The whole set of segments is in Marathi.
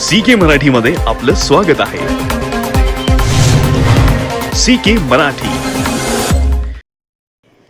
सी के मराठीमध्ये आपलं स्वागत आहे. C K Marathi.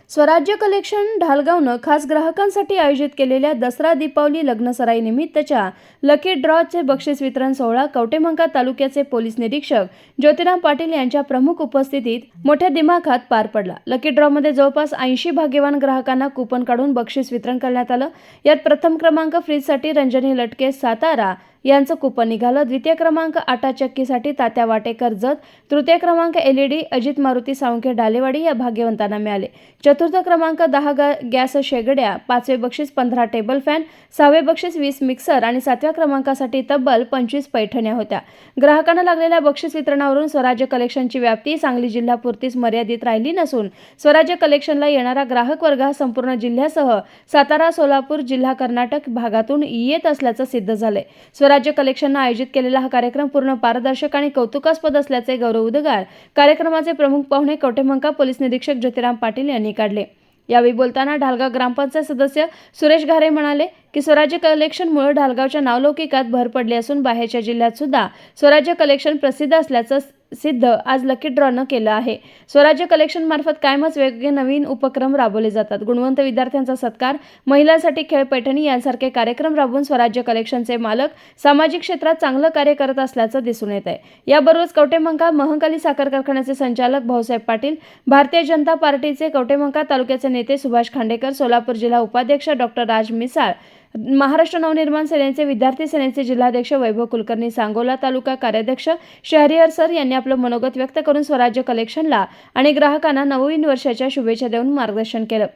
Swarajya collection ढालगावनं खास ग्राहकांसाठी आयोजित केलेल्या दसरा दीपावली लग्नसराई निमित्तच्या लकी ड्रॉचे बक्षीस वितरण सोहळा कवटेमंका तालुक्याचे पोलीस निरीक्षक ज्योतिराम पाटील यांच्या प्रमुख उपस्थितीत मोठ्या दिमाखात पार पडला. लकी ड्रॉमध्ये जवळपास ऐंशी भाग्यवान ग्राहकांना कुपन काढून बक्षीस वितरण करण्यात आलं. यात प्रथम क्रमांक फ्रीजसाठी रंजनी लटके सातारा यांचं कुपन निघालं. द्वितीय क्रमांक आटा चक्कीसाठी तात्या वाटेकर जत. तृतीय क्रमांक एलईडी अजित मारुती सावंखे डालेवाडी या भाग्यवंतांना मिळाले. चतुर्थ क्रमांक दहा ग गॅस शेगड्या. पाचवे बक्षीस पंधरा टेबल फॅन. सहावे बक्षीस वीस मिक्सर आणि सातव्या क्रमांकासाठी तब्बल पंचवीस पैठण्या होत्या. ग्राहकांना लागलेल्या बक्षीस वितरणावरून स्वराज्य कलेक्शनची व्याप्ती सांगली जिल्ह्यापुरतीच मर्यादित राहिली नसून स्वराज्य कलेक्शनला येणारा ग्राहक वर्ग हा संपूर्ण जिल्ह्यासह सातारा सोलापूर जिल्हा कर्नाटक भागातून येत असल्याचं सिद्ध झालंय. स्वराज्य कलेक्शननं आयोजित केलेला हा कार्यक्रम पूर्ण पारदर्शक आणि कौतुकास्पद असल्याचे गौरव उद्गार कार्यक्रमाचे प्रमुख पाहुणे कवटेमंका पोलीस निरीक्षक ज्योतिराम पाटील यांनी काढले. यावेळी बोलताना ढालगाव ग्रामपंचायत सदस्य सुरेश घारे म्हणाले की स्वराज्य कलेक्शनमुळे ढालगावच्या नावलौकिकात भर पडली असून बाहेरच्या जिल्ह्यात सुद्धा स्वराज्य कलेक्शन प्रसिद्ध असल्याचं सिद्ध आज लकी ड्रॉनं केलं आहे. स्वराज्य कलेक्शन मार्फत कायमच वेगवेगळे नवीन उपक्रम राबवले जातात. गुणवंत विद्यार्थ्यांचा सत्कार महिलांसाठी खेळ पैठणी यांसारखे कार्यक्रम राबवून स्वराज्य कलेक्शनचे मालक सामाजिक क्षेत्रात चांगलं कार्य करत असल्याचं दिसून येत आहे याबरोबरच कवटेमंका महंकाली साखर कारखान्याचे संचालक भाऊसाहेब पाटील भारतीय जनता पार्टीचे कवटेमंका तालुक्याचे नेते सुभाष खांडेकर सोलापूर जिल्हा उपाध्यक्ष डॉक्टर राज मिसाळ महाराष्ट्र नवनिर्माण सेनेचे विद्यार्थी सेनेचे जिल्हाध्यक्ष वैभव कुलकर्णी सांगोला तालुका कार्याध्यक्ष शहरियार सर यांनी आपलं मनोगत व्यक्त करून स्वराज्य कलेक्शनला आणि ग्राहकांना नवीन वर्षाच्या शुभेच्छा देऊन मार्गदर्शन केलं.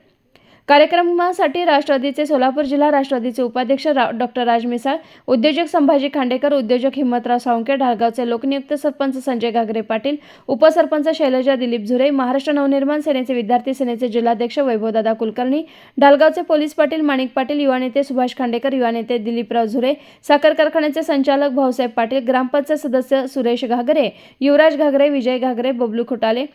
कार्यक्रमासाठी राष्ट्रवादीचे सोलापूर जिल्हा राष्ट्रवादीचे उपाध्यक्ष रा डॉक्टर राज मिसाळ उद्योजक संभाजी खांडेकर उद्योजक हिम्मतराव सावंके ढालगावचे लोकनियुक्त सरपंच संजय घागरे पाटील उपसरपंच शैलजा दिलीप झुरे महाराष्ट्र नवनिर्माण सेनेचे विद्यार्थी सेनेचे जिल्हाध्यक्ष वैभवदादा कुलकर्णी ढालगावचे पोलीस पाटील माणिक पाटील युवा नेते सुभाष खांडेकर युवा नेते दिलीपराव झुरे साखर कारखान्याचे संचालक भाऊसाहेब पाटील ग्रामपंचायत सदस्य सुरेश घागरे युवराज घागरे विजय घागरे बबलू खुटाले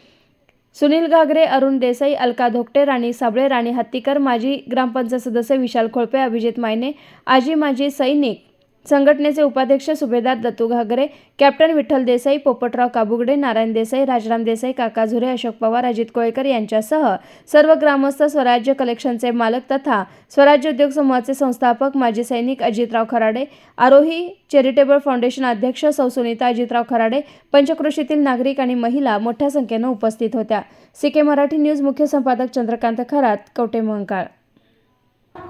सुनील घागरे अरुण देसाई अलका धोकटे राणी साबळे राणी हत्तीकर माजी ग्रामपंचायत सदस्य विशाल खोळपे अभिजित मायने आजी माजी सैनिक संघटनेचे उपाध्यक्ष सुभेदार दत्तू घागरे कॅप्टन विठ्ठल देसाई पोपटराव काबुगडे नारायण देसाई राजराम देसाई काका झुरे अशोक पवार अजित कोळेकर यांच्यासह सर्व ग्रामस्थ स्वराज्य कलेक्शनचे मालक तथा स्वराज्य उद्योग समूहाचे संस्थापक माजी सैनिक अजितराव खराडे आरोही चॅरिटेबल फाउंडेशन अध्यक्ष सौ सुनीता अजितराव खराडे पंचकृषीतील नागरिक आणि महिला मोठ्या संख्येनं उपस्थित होत्या. सीके मराठी न्यूज मुख्य संपादक चंद्रकांत खरात कवटे मंकाळ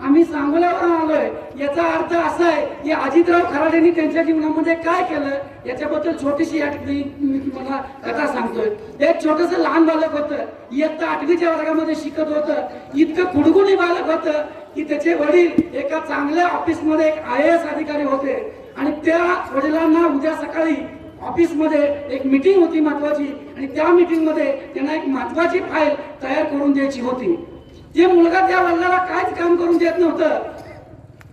आम्ही सांगोल्यावरून आलोय. याचा अर्थ असा आहे की अजितराव खराडेंनी त्यांच्या जीवनामध्ये म्हणजे काय केलं याच्याबद्दल छोटीशी या ठिकाणी मी तुम्हाला कथा सांगतोय. एक छोटस लहान बालक होतं. इयत्ता आठवीच्या वर्गामध्ये शिकत होतं. इतकं कुडकुणी बालक होतं की त्याचे वडील एका चांगल्या ऑफिसमध्ये एक आय एस अधिकारी होते. आणि त्या वडिलांना उद्या सकाळी ऑफिसमध्ये एक मीटिंग होती महत्वाची आणि त्या मिटिंगमध्ये त्यांना एक महत्वाची फाईल तयार करून द्यायची होती. ते मुलगा त्या वडिलाला काहीच काम करून देत नव्हतं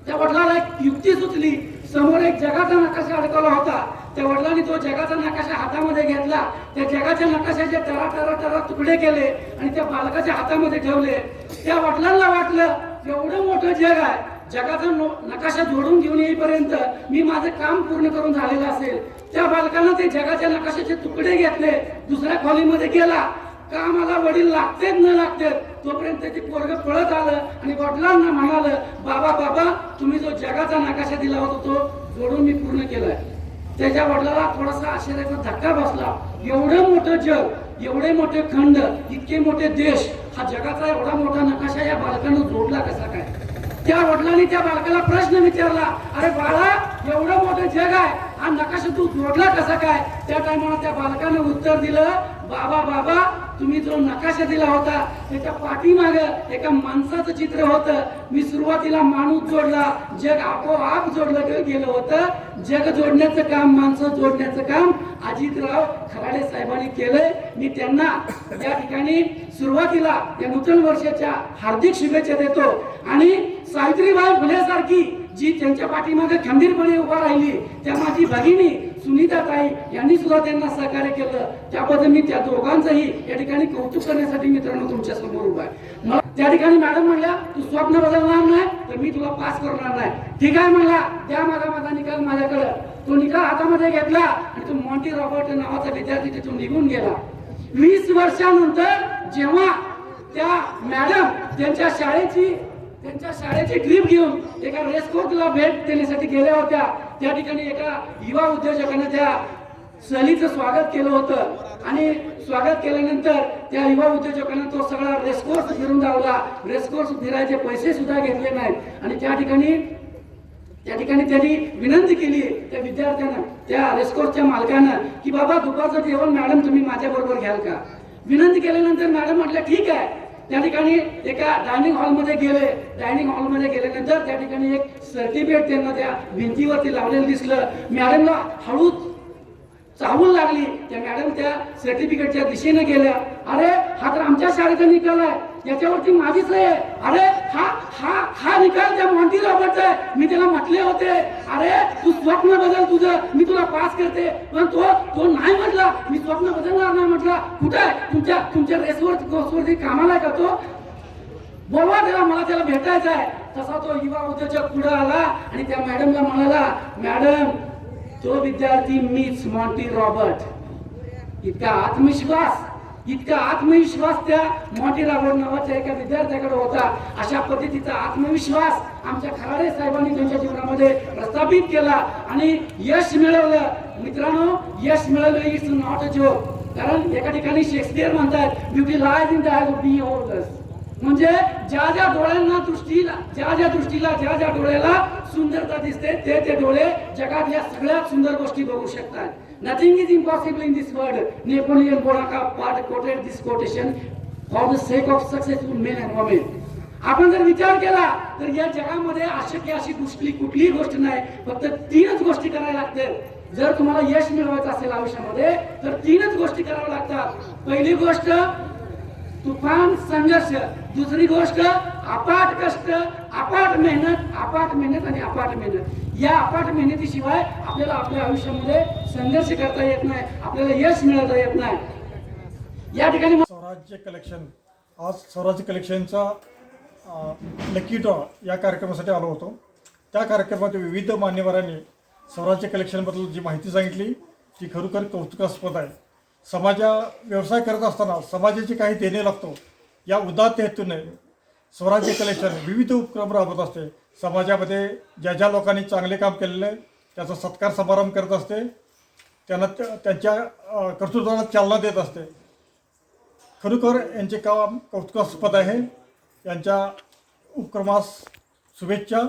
त्या वडिलाला एक युक्ती सुचली. समोर एक जगाचा नकाशा अडकवला होता. त्या वडिलांनी तो जगाचा नकाशा हातामध्ये घेतला. त्या जगाच्या नकाशाचे टरा टरा टरा तुकडे केले आणि त्या बालकाच्या हातामध्ये ठेवले. त्या वडिलांना वाटलं एवढं मोठं जग आहे. जगाचा नकाशा जोडून घेऊन येईपर्यंत मी माझं काम पूर्ण करून झालेलं असेल. त्या बालकानं ते जगाच्या नकाशाचे तुकडे घेतले. दुसऱ्या खोलीमध्ये गेला. का मला वडील लागतेच न लागतेत तोपर्यंत त्याची पोरग पळत आलं आणि वडिलांना म्हणाल बाबा बाबा तुम्ही जो जगाचा नकाशा दिला होता तो जोडून मी पूर्ण केलाय. त्याच्या वडिलाला थोडासा आश्चर्याचा धक्का बसला. एवढं मोठं जग एवढे मोठे खंड इतके मोठे देश हा जगाचा एवढा मोठा नकाशा या बालकानं जोडला कसा काय? त्या वडिलांनी त्या बालकाला प्रश्न विचारला अरे बाळा एवढं मोठं जग आहे हा नकाशा तू जोडला कसा काय? त्या टायमाला त्या बालकानं उत्तर दिलं बाबा बाबा तुम्ही जो नकाशा दिला होता त्याच्या पाठीमाग एका माणसाचं चित्र होतं. मी सुरुवातीला माणूस जोडला जग आपोआप जोडलं गेलं होतं. जग जोडण्याचं काम माणसं जोडण्याचं काम अजितराव खराडे साहेबांनी केलंय. मी त्यांना या ठिकाणी सुरुवातीला या नूतन वर्षाच्या हार्दिक शुभेच्छा देतो. आणि सावित्रीबाई फुलेसारखी जी त्यांच्या पाठीमागे खंबीरपणे उभा राहिली त्या माझी भगिनी सुनीता ताई यांनी सुद्धा त्यांना सहकार्य केलं. त्याबद्दल मी त्या दोघांचंही या ठिकाणी कौतुक करण्यासाठी मित्रांनो तुमच्यासमोर उभा आहे. त्या ठिकाणी मॅडम म्हणल्या तू स्वप्न बदलणार नाही तर मी तुला पास करणार नाही. ठीक आहे म्हणला त्या माझा माझा निकाल माझ्याकडं. तो निकाल हातामध्ये घेतला आणि तो मॉन्टी रॉबर्ट नावाचा विद्यार्थी तिथून निघून गेला. वीस वर्षानंतर जेव्हा त्या मॅडम त्यांच्या शाळेची त्यांच्या शाळेची ट्रीप घेऊन एका रेस कोर्सला भेट देण्यासाठी गेल्या होत्या. त्या ठिकाणी एका युवा उद्योजकाने त्या सहलीचं स्वागत केलं होतं. आणि स्वागत केल्यानंतर त्या युवा उद्योजकांना तो सगळा रेसकोर्स फिरून लावला रेसकोर्स फिरायचे पैसे सुद्धा घेतले नाहीत. आणि त्या ठिकाणी त्या ठिकाणी त्यांनी विनंती केली त्या विद्यार्थ्यानं त्या रेसकोर्सच्या मालकानं की बाबा दुपारचं जेवण मॅडम तुम्ही माझ्या बरोबर घ्याल का? विनंती केल्यानंतर मॅडम म्हटलं ठीक आहे. त्या ठिकाणी एका डायनिंग हॉलमध्ये गेले. डायनिंग हॉलमध्ये गेल्यानंतर त्या ठिकाणी एक सर्टिफिकेट त्यांना त्या भिंतीवरती लावलेलं दिसलं. मॅडमला हळूच चाहूल लागली. त्या मॅडम त्या सर्टिफिकेटच्या दिशेने गेल्या. अरे हा तर आमच्या शाळेचा निकाल आहे. याच्यावरती माझीच आहे अरे हा हा हा निकाल त्या मॉन्टी रॉबर्टचा आहे. मी त्याला म्हटले होते. अरे तू स्वप्न बदल तुझं. मी तुला पास करते. पण तो तो नाही म्हटला. मी स्वप्न का कुठे तुमच्या तुमच्या रेसवर कोर्सवरती कामाला आहे का तो? बोलवा त्याला मला त्याला भेटायचं आहे. तसा तो युवा उद्योजक पुढे आला आणि त्या मॅडमला म्हणाला मॅडम तो विद्यार्थी मीच मॉन्टी रॉबर्ट इतका आत्मविश्वास इतका आत्मविश्वास त्या मॉन्टी रॉबर्ट नावाच्या एका विद्यार्थ्याकडे होता. अशा पद्धतीचा आत्मविश्वास आमच्या खराडे साहेबांनी त्यांच्या जीवनामध्ये प्रस्थापित केला आणि यश मिळवलं. मित्रांनो यश मिळवलं इट्स नॉट अ जोक कारण एका ठिकाणी शेक्सपियर म्हणतात beauty lies in the eyes of be म्हणजे ज्या ज्या डोळ्यांना दृष्टीला ज्या ज्या दृष्टीला ज्या ज्या डोळ्याला सुंदरता दिसते ते ते डोळे जगात या सगळ्यात सुंदर गोष्टी बघू शकतात. Nothing is impossible in this world Napoleon Bonaparte quoted this quotation for the sake of successful men and women आपण जर विचार केला तर या जगामध्ये अशक्य अशी कुठली कुठलीही गोष्ट नाही. फक्त तीनच गोष्टी करायला लागतात जर तुम्हाला यश मिळवायचं असेल आयुष्यामध्ये तर तीनच गोष्टी कराव्या लागतात. पहिली गोष्ट तुफान संघर्ष. दुसरी गोष्ट अपाट कष्ट अपाट मेहनत अपाट मेहनत आणि अपाट मेहनत. या अपाट मेहनतीशिवाय आपल्याला आपल्या आयुष्यामध्ये संघर्ष करता येत नाही आपल्याला यश मिळवता येत नाही. या ठिकाणी स्वराज्य कलेक्शन आज स्वराज्य कलेक्शनचा लकी ड्रॉ या कार्यक्रमासाठी आलो होतो. त्या कार्यक्रमात विविध मान्यवरांनी स्वराज्य कलेक्शनबद्दल जी माहिती सांगितली ती खरोखर कौतुकास्पद आहे. समाजा व्यवसाय करत असताना समाजाची काही देणे लागतो या उदात्त हेतूने स्वराज्य कलेक्शन विविध उपक्रम राबवत असते. समाजामध्ये ज्या ज्या लोकांनी चांगले काम केलेले आहे त्याचा सत्कार समारंभ करत असते. त्यांना त्या- त्यांच्या कर्तृत्वाला चालना देत असते. खरोखर यांचे काम कौतुकास्पद आहे. यांच्या उपक्रमास शुभेच्छा.